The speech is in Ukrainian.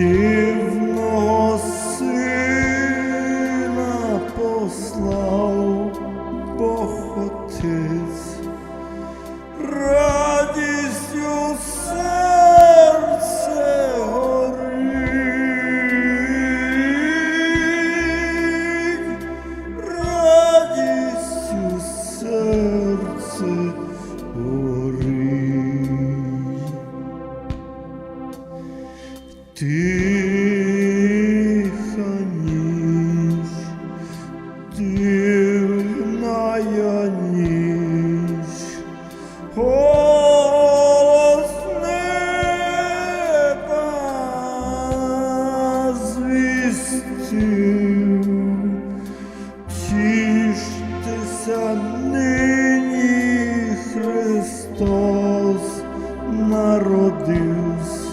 дивного сина послав Бог Отець, Тиха ніч, дивная ніч, голос неба звістив, тіштеся нині Христос народився.